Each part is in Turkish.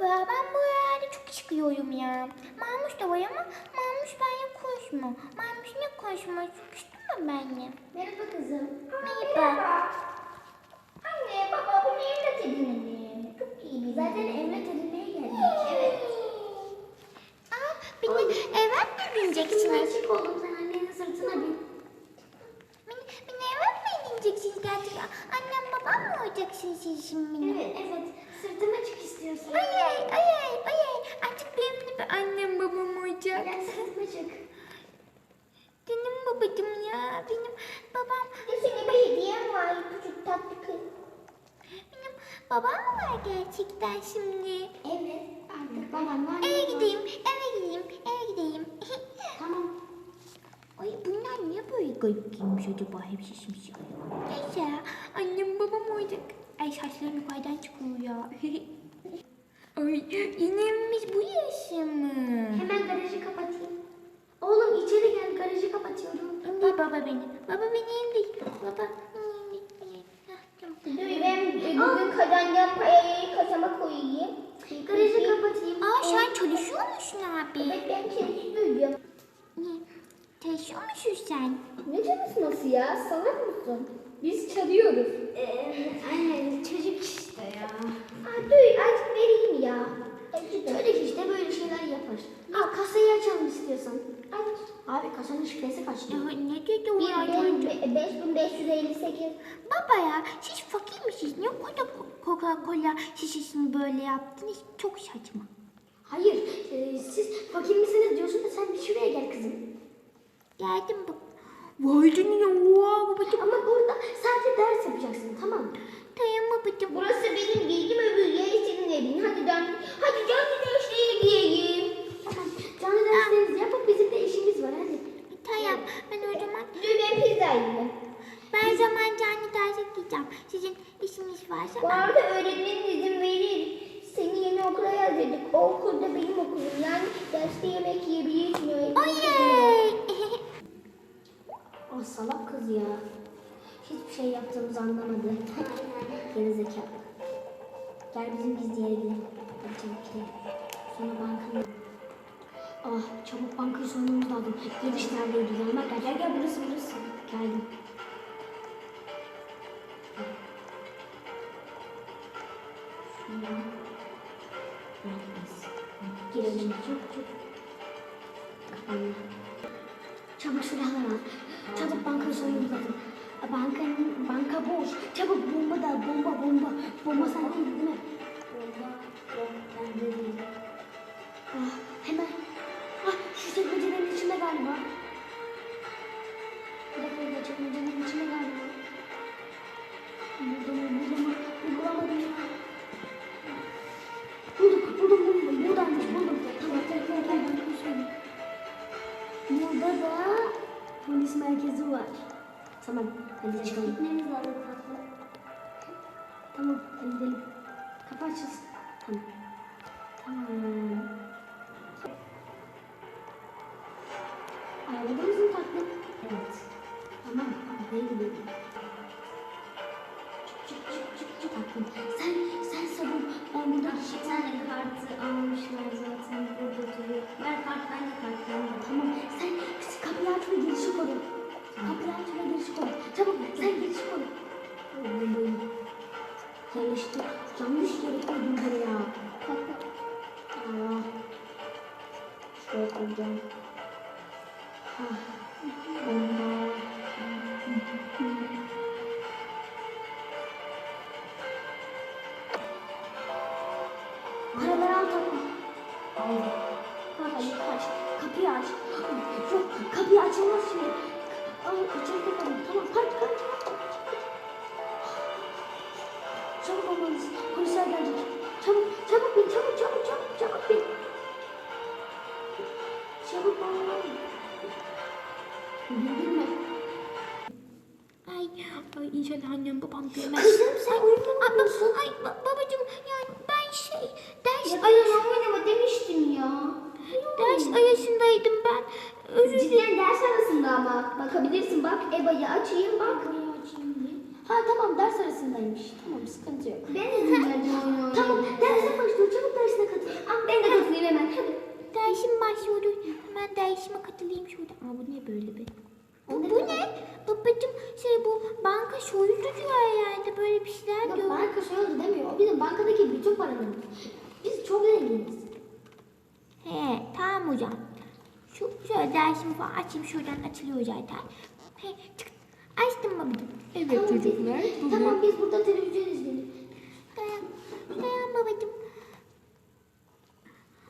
ben bu yerde çok çıkıyorum ya. Mamuş da var ama Mamuş benimle konuşmuyor. Mamuş ne konuşmuyor? Sıkıştı mı benimle? Merhaba kızım. Merhaba. Anne baba bu evlat edinelim. Çok iyi Zaten evlat edinmeye geldik. Evet. Aa, beni evet mi bineceksiniz? Açık oğlum sen annenin sırtına bin. Beni, beni evet mi bineceksiniz gerçekten? Annem babam mı olacaksınız siz şimdi? Evet evet. Sırtıma çık istiyorsun. Ay ay ay ay ay ay. Artık benim bir annem babam olacak. Gel sırtıma çık. Benim babacım ya. Benim babam. Sana bir hediyem var küçük tatlı kız. Benim babam mı var gerçekten şimdi? Evet artık baban var. Eve gideyim, eve gideyim, eve gideyim. Tamam. Ay bunlar niye böyle garip giymiş acaba hepsi simsiyah? Neyse annem babam olacak. Ay saçlarım yukarıdan çıkıyor ya. Ay evimiz bu yaşı mı? Hemen garajı kapatayım. Oğlum içeri gel garajı kapatıyorum. İndir baba beni. Baba beni indir. Baba indir. Ben bugün kazanacağım parayı kasama koyayım. Garajı kapatayım. Aa sen çalışıyor musun abi? Evet ben çalışıyorum. Ne? Çalışıyor musun sen? Ne çalışması ya? Salak mısın? Biz çalıyoruz. Ee, anne çocuk işte ya. Aa, dur artık vereyim ya. Çocuk işte böyle şeyler yapar. Al kasayı açalım istiyorsan. Aç. Abi kasanın şifresi kaçtı? Ya ne dedi o ya? 5558. Baba ya siz fakir misiniz? Niye koca Coca-Cola şişesini böyle yaptınız? Çok saçma. Hayır, e, siz fakir misiniz diyorsun da sen bir şuraya gel kızım. Geldim bak. Vay canına oha babacım. Ama burada sadece ders yapacaksın, tamam mı? Tamam babacım. Burası benim giydim öbür yeri senin evin. Hadi can, hadi canlı dersleri giyeyim. Tamam, canlı derslerinizi yapıp bizim de işimiz var hadi. Tamam ben o zaman Dur ben pizza yiyeyim. ben zaman canlı derse gideceğim. Sizin işiniz varsa Bu arada öğretmenin izin verir. Seni yeni okula yazdırdık. O okulda benim okulum. Yani derste yemek yiyebilirsin. Oley. O salak kız ya. Hiçbir şey yaptığımızı anlamadı. Geri zekalı. Gel bizim gizli yere gidelim. Hadi çabuk gidelim. Sonra bankanın... Ah çabuk bankayı soymamız lazım. Giriş neredeydi? Yanmak gel. Gel gel burası burası. Geldim. Banka boş. Çabuk bomba da bomba bomba. Bomba sende değil mi? Bomba yok bende değil. Ah, hemen. Ah, şu çekmecelerin içinde galiba. Bir dakika burada çekmecelerin içinde galiba. Mı? Bir Bulamadım ya. Buldum buldum buldum. Buradaymış buldum. Tamam bankayı soyayım. Burada da polis merkezi var. Tamam, hadi çıkalım. Gitmemiz lazım tatlı. Tamam, hadi gidelim. Kapı açılsın. Tamam. Tamam. Ayarladınız mı tatlım? Evet. Tamam, hadi gidelim. Çık çık çık çık çık tatlım. Sen, sen sabun. Ben burada bir tane kartı almışlar zaten burada duruyor. Ver kart, ben de kart. Tamam, sen kapıyı aç ve girişi koru. Kapıyı aç ve girişi koru. Çabuk, sen. Tamam, böyle. Yanlıştı. Yanlış yere koydum buraya. Aa. Şuraya koyacağım. Ah. Bomba. Paraları al tamam. Hayır. Hadi kaç. Kapıyı aç. Yok kapıyı şimdi. Ay içeride kalın. Tamam kaç kaç. Çabuk olmalıyız. Polisler gelecek. Çabuk çabuk bin çabuk çabuk çabuk çabuk bin. Çabuk ol. Bildin mi? Ay, ay inşallah annem babam görmez. Kızım sen uyumadın mısın? ay ba- babacım yani ben şey ders ben oynama demiştim ya. ders ayasındaydım ben. Özür. Cidden ders arasında ama. Bakabilirsin bak. EBA'yı açayım bak. Ha tamam ders arasındaymış. Tamam sıkıntı yok. Ben izin verdim oynayayım. Tamam derse başlıyor. Çabuk dersine başlıyordu. Hemen dersime katılayım şurada. Aa bu ne böyle be? Bu, bu ne? Babacım şey bu banka soyuldu diyor herhalde böyle bir şeyler Yok diyor. banka soyuldu demiyor. O bizim bankadaki bütün paralarımız. Biz çok zenginiz. He tamam hocam. Şu şöyle dersimi falan açayım şuradan açılıyor zaten. He çık. Açtım babacım. Evet Tamam, biz- çocuklar. bugün- Tamam biz burada televizyon izleyelim. Dayan, dayan babacım.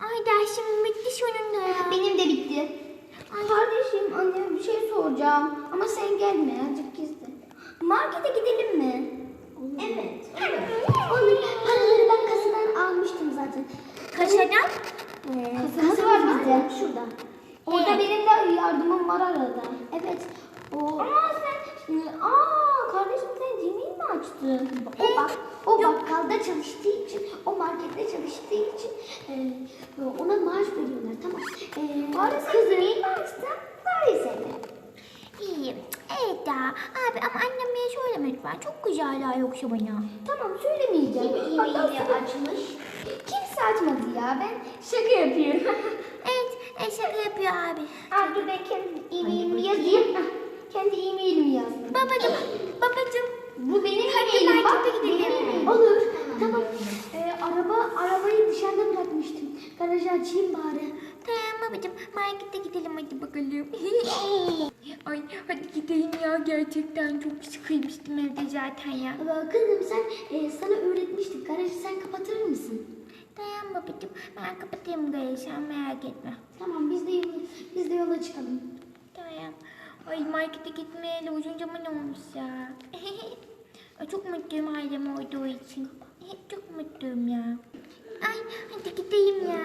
Ay dersim bitti sonunda ya. Benim de bitti. Ay. Kardeşim anne bir şey soracağım. Ama sen gelme azıcık gizli. Markete gidelim mi? Evet. Olur. Paraları ben kasadan almıştım zaten. Kaşadan? Kasa var bizde. Şurada. Orada Evet. benim de yardımım var arada. Evet. O... Aa sen... Aa kardeşim sen Gmail mi açtın? O, bak, o bakkalda çalıştığı için, o markette çalıştığı için e, ona maaş veriyorlar. Tamam. E, Bari sen Gmail mi açtın? Bari seni. İyiyim. Evet ya. Abi ama anneme söyleme lütfen. Çok güzeller yoksa bana. Tamam söylemeyeceğim. Kim e-mail'i açmış? Kimse açmadı ya. Ben şaka yapıyorum. Evet. E, şaka yapıyor abi. Abi dur ben kendi e-mailimi yazayım. Kendi e-mailimi yazdım. Babacım. Babacım. Bu benim e-mailim. Bak, gidelim. benim. Olur. Tamam. Ee, araba arabayı dışarıda bırakmıştım. Garajı açayım bari. Tamam babacım. Markete gidelim hadi bakalım. Ay hadi gidelim ya. Gerçekten çok sıkılmıştım evde zaten ya. Kızım sen e, sana öğretmiştik. Garajı sen kapatır mısın? Dayan babacım. Ben kapatayım gayet sen merak etme. Tamam biz de yola, biz de yola çıkalım. Tamam. Ay markete gitmeyeli uzun zaman olmuş ya. Çok mutluyum ailem olduğu için. Çok mutluyum ya. Ay hadi gideyim ya.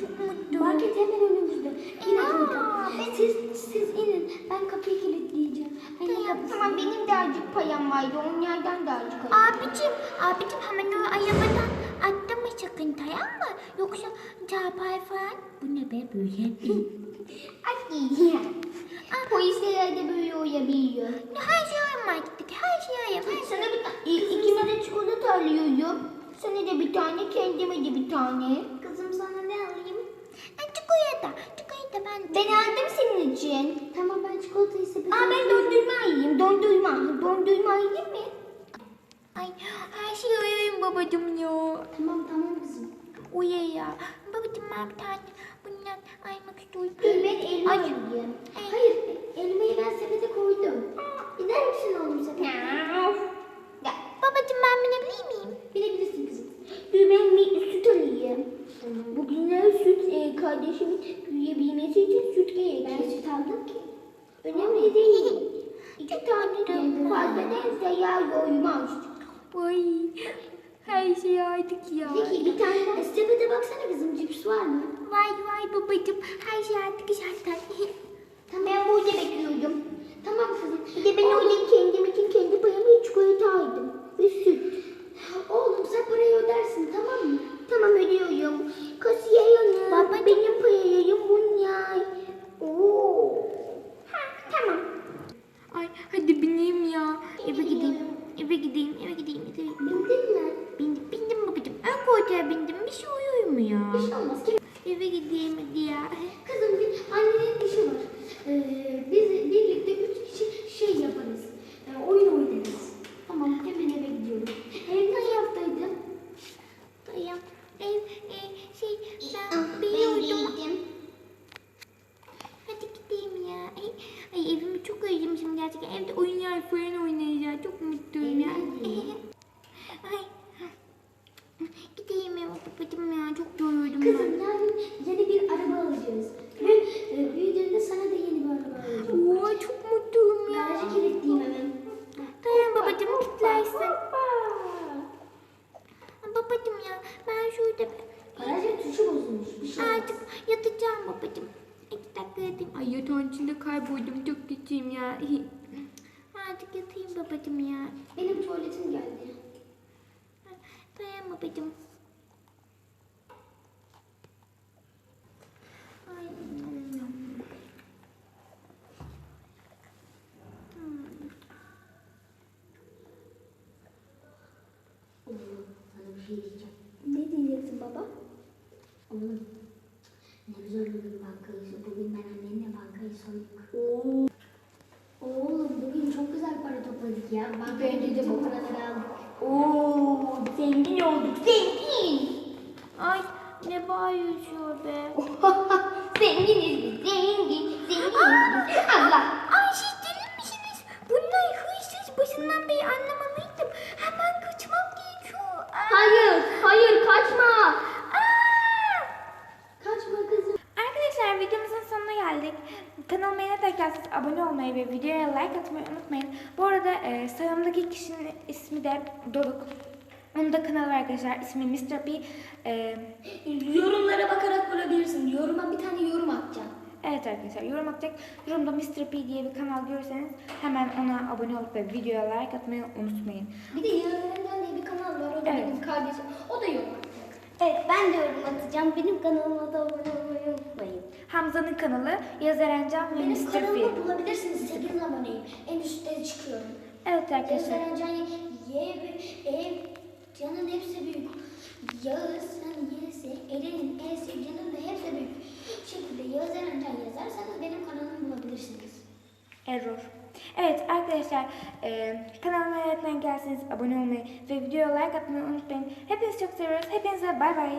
Çok mutluyum. Market hemen önümüzde. İn Aa, kanka. Siz, siz inin. Ben kapıyı kilitleyeceğim. Ben Tamam, Tamam benim de azıcık payam vardı. Onlardan da azıcık. Abicim, abicim hemen o arabadan tamam mı? Yoksa çarpar falan. Bu ne be böyle? Hadi ya. Polisler de böyle olabiliyor. her şey var marketteki her şey var. Sana bir tane, ikime de çikolata alıyorum. Sana da bir tane, kendime de bir tane. Kızım sana ne alayım? Ay, çikolata. Çikolata ben. Ben aldım senin için. Tamam ben çikolatayı sepete Aa ben dondurma yiyeyim. Dondurma. Dondurma yiyeyim mi? Ay her şey uyuyayım babacım ya. Tamam tamam kızım. Uyuyor ya. Babacım ben bir tane bundan aymak istiyorum. Dur ben elma Ay. yiyeyim. Hayır elmayı ben sepete koydum. Gider misin oğlum sepete? Ya, Babacım ben binebilir miyim? Bilebilirsin kızım. Dur ben bir süt alayım. Bugünler süt e, kardeşimin büyüyebilmesi için süt gerek. Ben süt aldım ki. Önemli değil. İki tane de fazla neyse yağ koymaz. Ay her şey artık ya. Peki bir tane daha sepete baksana kızım cips var mı? Vay vay babacım her şey artık zaten. Tamam. Ben burada bekliyorum. Tamam kızım. Bir de ben orada kendim için kendi payıma çikolata aldım. Ve süt. Oğlum sen parayı ödersin tamam mı? Tamam ödüyorum. Kasiyer hanım. Babacığım. Benim payayım bunlar. Oo. Ha, tamam. Ay hadi bineyim ya. Eve gideyim. Eve gideyim, eve gideyim, eve gideyim. Bildin mi? Bindim, bindim babacım. Ön koltuğa bindim. Bir şey oluyor mu ya? Bir şey olmaz. Kim? Eve gideyim hadi ya. Kızım bir annenin işi var. Ee, biz birlikte üç kişi şey yaparız. Ee, oyun oynarız. Tamam hemen eve gidiyorum. Ev ne taraftaydı? Dayan. Ev, e, şey, ben Ben biliyordum. giydim. Hadi gideyim ya. Ay, ay evimi çok özlemişim gerçekten. Evde oyunlar falan Çok mutluyum ya. ay. Gideyim ya babacım ya. Çok yoruldum ben. Kızım yarın yeni bir araba alacağız. Ve e, büyüdüğünde sana da yeni bir araba alacağım. Oo, çok mutluyum ya. Garajı kilitleyeyim hemen. Dayan babacım kilitlersin. Babacım ya ben şurada Garajın tuşu bozulmuş. Bir şey olmaz. artık yatacağım babacım. İki dakika yatayım. Ay yatağın içinde kayboldum. Çok kötüyüm ya. Artık yatayım babacım ya. Benim tuvaletim geldi. Dayan babacım. Ay. Oğlum sana bir şey diyeceğim. Ne diyeceksin baba? Oğlum Ne güzel bugün bankayı. Bugün ben annenle bankayı soyduk. Oğlum bugün çok güzel topladık ya. De bütün bu. paraları aldık. Oo, zengin olduk. Zengin. Ay ne bağırıyor be. Zenginiz biz. Zengin. Zenginiz biz. Allah. Ay siz deli misiniz? Bunlar hırsız başından beri anlamalıydım. Hemen kaçmam gerekiyor. Aa! Hayır. Hayır kaçma. Aa! Kaçma kızım. Arkadaşlar videomuzun sonuna geldik. Kanalıma yine tekrar siz abone olmayı ve videoya like atmayı unutmayın. Bu arada e, sağımdaki kişinin ismi de Doruk. Onun da kanalı var arkadaşlar. İsmi Mr. P. E, Yorumlara bakarak bulabilirsin. Yoruma bir tane yorum atacağım. evet arkadaşlar yorum atacak. Yorumda Mr. P diye bir kanal görürseniz hemen ona abone olup ve videoya like atmayı unutmayın. Bir de Yağlarından diye bir kanal var. O da Evet. benim kardeşim. O da yorum atacak. Evet ben de yorum atacağım. Benim kanalıma da abone olmayı unutmayın. Hamza'nın kanalı Yaz Erencan ve Benim Mr. P. kanalımda bulabilirsiniz. 8 aboneyim. En üstte çıkıyorum. Evet arkadaşlar. Yazar Can, Y, Ev, Can'ın hepsi büyük. Yağız'ın Y'si, Eren'in E'si, Can'ın da hepsi büyük. Bu şekilde Yağız Eren Can yazarsanız benim kanalımı bulabilirsiniz. Error. Evet arkadaşlar e, kanalıma öğretmen gelseniz abone olmayı ve videoya like atmayı unutmayın. Hepinizi çok seviyoruz. Hepinize bay bay.